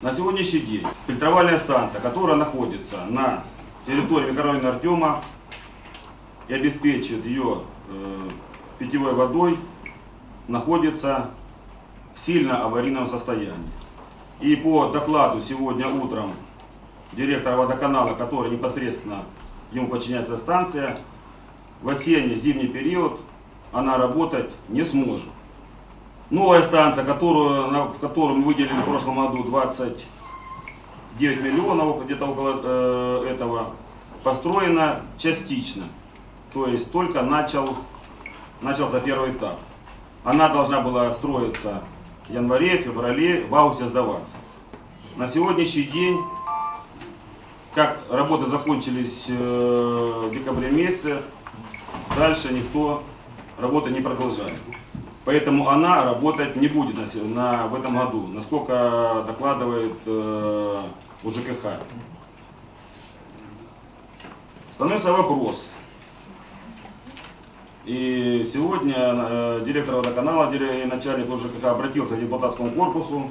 На сегодняшний день фильтровальная станция, которая находится на территории микрорайона Артема и обеспечивает ее э, питьевой водой, находится в сильно аварийном состоянии. И по докладу сегодня утром директора водоканала, который непосредственно ему подчиняется станция, в осенне-зимний период она работать не сможет. Новая станция, которую, в которую мы выделили в прошлом году 29 миллионов, где-то около э, этого, построена частично. То есть только начал, начался первый этап. Она должна была строиться в январе, феврале, в августе сдаваться. На сегодняшний день, как работы закончились э, в декабре месяце, дальше никто работы не продолжает. Поэтому она работать не будет на, на- в этом году, насколько докладывает э, УЖКХ. Становится вопрос. И сегодня э, директор водоканала и начальник УЖКХ обратился к депутатскому корпусу,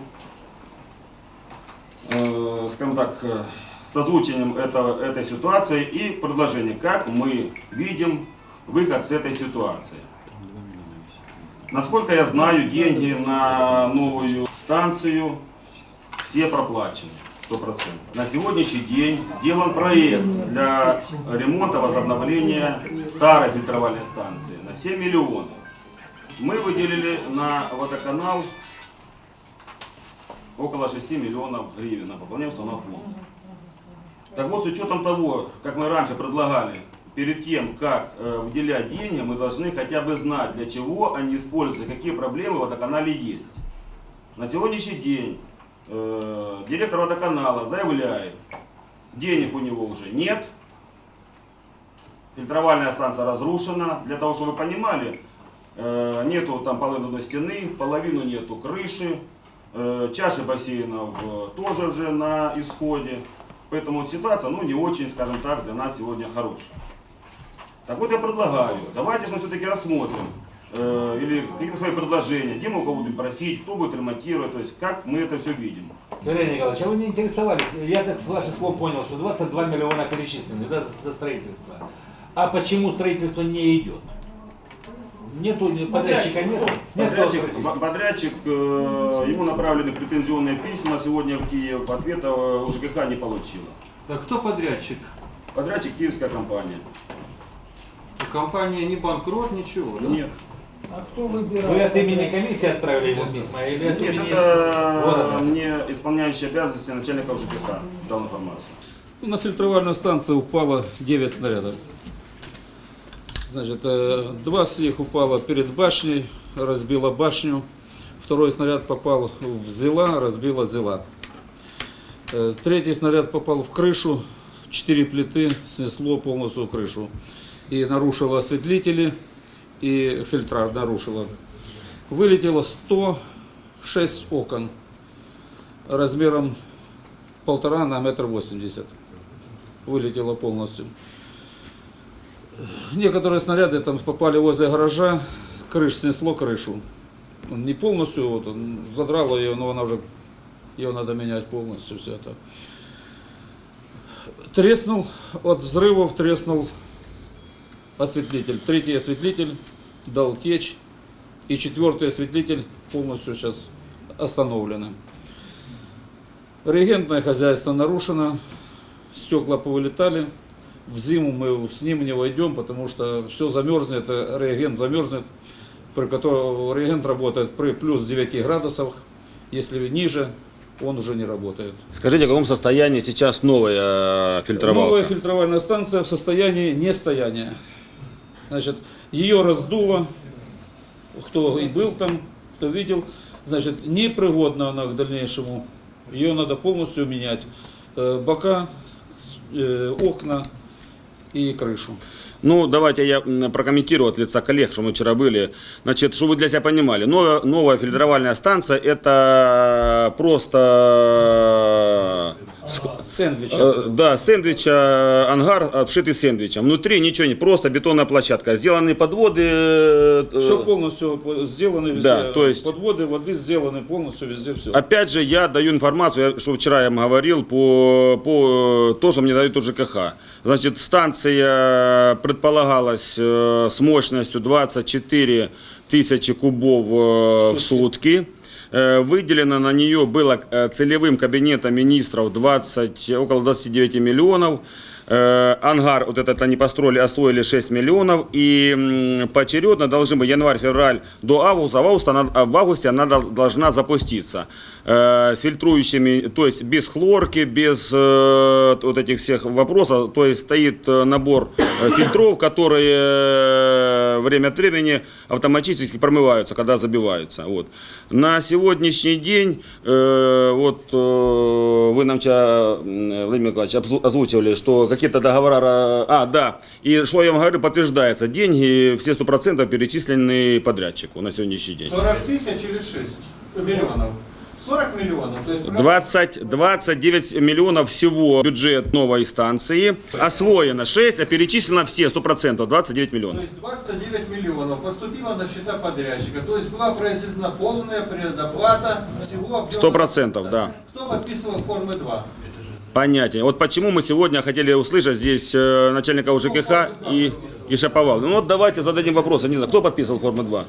э, скажем так, э, с озвучением этого, этой ситуации и предложение, как мы видим выход с этой ситуации. Насколько я знаю, деньги на новую станцию все проплачены. 100%. На сегодняшний день сделан проект для ремонта, возобновления старой фильтровальной станции на 7 миллионов. Мы выделили на водоканал около 6 миллионов гривен на пополнение установок фонда. Так вот, с учетом того, как мы раньше предлагали, перед тем, как э, выделять деньги, мы должны хотя бы знать, для чего они используются, какие проблемы в водоканале есть. На сегодняшний день э, директор водоканала заявляет, денег у него уже нет, фильтровальная станция разрушена. Для того, чтобы вы понимали, э, нету там половину стены, половину нету крыши, э, чаши бассейнов э, тоже уже на исходе. Поэтому ситуация, ну, не очень, скажем так, для нас сегодня хорошая. Так вот я предлагаю, давайте же мы все-таки рассмотрим, э, или какие-то свои предложения, где мы у кого будем просить, кто будет ремонтировать, то есть как мы это все видим. Валерий Николаевич, а вы не интересовались, я так с ваших слов понял, что 22 миллиона перечислены да, за строительство. А почему строительство не идет? Нету подрядчика? Нет Подрядчик, подрядчик, э, ему направлены претензионные письма сегодня в Киев, ответа э, УЖКХ не получила. А кто подрядчик? Подрядчик киевская компания. Компания не банкрот, ничего, да? Нет. Вы от имени комиссии отправили ему письма или от Нет, имени это города? не исполняющий обязанности начальника УЖКХ дал информацию. На фильтровальную станцию упало 9 снарядов. Значит, э, два с них упало перед башней, разбило башню. Второй снаряд попал в зела, разбило зела. Э, Третий снаряд попал в крышу, четыре плиты снесло полностью крышу. И нарушило осветлители, и фильтра нарушило. Вылетело 106 окон размером полтора на метр восемьдесят. Вылетело полностью. Некоторые снаряды там попали возле гаража, крыш снесло крышу. Не полностью, вот, задрало ее, но она уже, ее надо менять полностью, все это. Треснул, от взрывов треснул осветлитель. Третий осветлитель дал течь, и четвертый осветлитель полностью сейчас остановлены. Реагентное хозяйство нарушено, стекла повылетали. В зиму мы с ним не войдем, потому что все замерзнет, реагент замерзнет, при котором реагент работает при плюс 9 градусах. Если ниже, он уже не работает. Скажите, в каком состоянии сейчас новая э, Новая фильтровальная станция в состоянии нестояния. Значит, ее раздуло, кто и был там, кто видел, значит, непригодна она к дальнейшему. Ее надо полностью менять. Э, Бока, э, окна и крышу. Ну, давайте я прокомментирую от лица коллег, что мы вчера были. Значит, чтобы вы для себя понимали, новая, новая фильтровальная станция – это просто ск- Сэндвич. Э, Да, сэндвич, э, ангар обшитый сэндвичем. Внутри ничего не, просто бетонная площадка. Сделаны подводы. э, Все полностью по- сделано везде. Да, то есть- Подводы воды сделаны полностью везде все. Опять же, я даю информацию, я- что вчера я вам говорил, по, по тоже мне дают ЖКХ. Значит, станция предполагалась э, с мощностью 24 тысячи кубов э, в сутки. Э, Выделено на нее было э, целевым кабинетом министров 20, около 29 миллионов. Э, Ангар, вот этот они построили, освоили 6 миллионов. И поочередно должны быть январь-февраль до августа. В августе она, в августе она дол- должна запуститься. С фильтрующими, то есть без хлорки, без вот этих всех вопросов. То есть стоит набор фильтров, которые время от времени автоматически промываются, когда забиваются. Вот. На сегодняшний день, э, вот э, вы нам вчера, м, Владимир Николаевич, обзу- озвучивали, что какие-то договора, ра- а, да, и что я вам говорю, подтверждается, деньги все 100% перечислены подрядчику на сегодняшний день. 40 тысяч или 6 миллионов? 40 миллионов. То есть 20, 29 миллионов всего бюджет новой станции. Освоено 6, а перечислено все 100%, 29 То миллионов. есть 29 миллионов поступило на счета подрядчика. То есть была произведена полная предоплата всего объема. Сто процентов, да. Кто подписывал формы 2? Понятие. Вот почему мы сегодня хотели услышать здесь э, начальника УЖКХ и, и Шаповал. Ну вот давайте зададим вопрос. Я Не знаю, кто подписывал форму 2?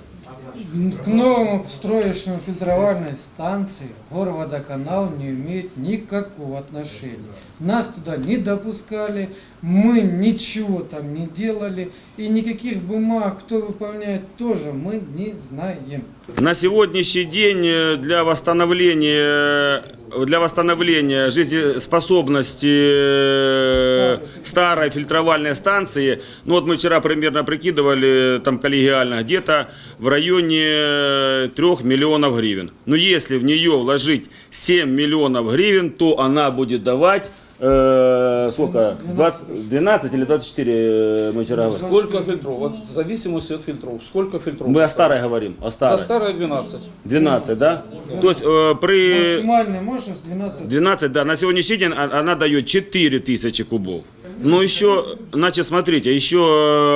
К новому строечной фильтровальной станции Горводоканал не имеет никакого отношения. Нас туда не допускали, мы ничего там не делали, и никаких бумаг, кто выполняет, тоже мы не знаем. На сегодняшний день э, для восстановления для восстановления жизнеспособности э, старой фильтровальной станции, ну вот мы вчера примерно прикидывали, там коллегиально, где-то в районе 3 миллионов гривен. Но если в нее вложить 7 миллионов гривен, то она будет давать э, сколько? 20 12 или 24 э, мы вчера говорили? Сколько фильтров? Вот в зависимости от фильтров. Сколько фильтров? Мы о старой говорим, о За старой. старое 12. 12, да? То есть э, при... Максимальная мощность 12 12, да, на сегодняшний день а- она дает 4 тысячи кубов. Ну еще, значит, смотрите, еще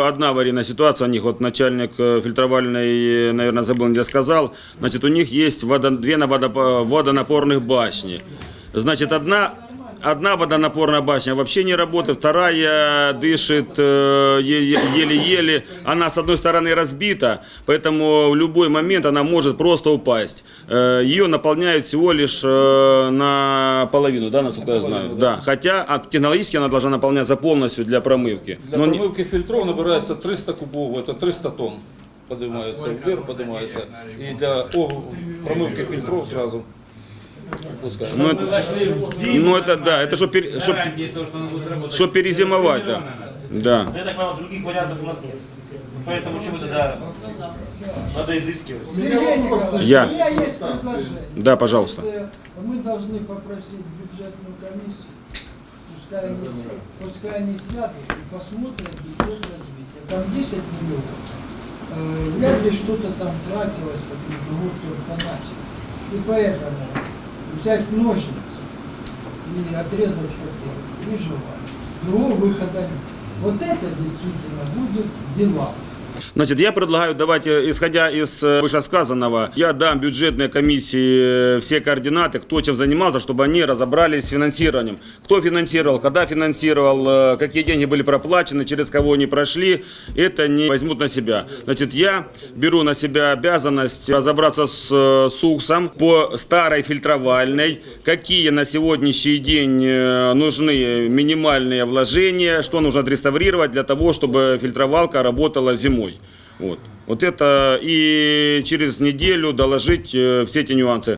э, одна аварийная ситуация у них, вот начальник фильтровальной, наверное, забыл, где сказал, значит, у них есть водо, две на водопо- водонапорных башни. Значит, одна, одна водонапорная башня вообще не работает, вторая дышит э, е- е- еле-еле, она с одной стороны разбита, поэтому в любой момент она может просто упасть. Э, Ее наполняют всего лишь э, наполовину, да, насколько я знаю. Да, хотя технологически она должна наполняться полностью для промывки. Для Но промывки фильтров набирается 300 кубов, это 300 тонн поднимается вверх, поднимается. И для промывки фильтров сразу. Ну, зиму, ну, это да, это чтоб пере- чтоб-. Чтоб перезимовать, да. Да. Но я так понимаю, других вариантов у нас нет. Поэтому чего тогда надо изыскивать. Сергей Николаевич, Я. у меня есть предложение. Да, пожалуйста. Мы должны попросить бюджетную комиссию, пускай они, пускай они сядут и посмотрят бюджет развития. Там 10 миллионов. Э, Вряд ли что-то там тратилось, потому что год только начался. И поэтому взять ножницы и отрезать хотел, и желать. Другого выхода нет. Вот это действительно будет дела. Значит, я предлагаю, давайте, исходя из э, вышесказанного, я дам бюджетной комиссии э, все координаты, кто чем занимался, чтобы они разобрались с финансированием. Кто финансировал, когда финансировал, э, какие деньги были проплачены, через кого они прошли, это не возьмут на себя. Значит, я беру на себя обязанность разобраться с СУКСом по старой фильтровальной, какие на сегодняшний день нужны минимальные вложения, что нужно отреставрировать для того, чтобы фильтровалка работала зимой. Вот. Вот это и через неделю доложить э, все эти нюансы.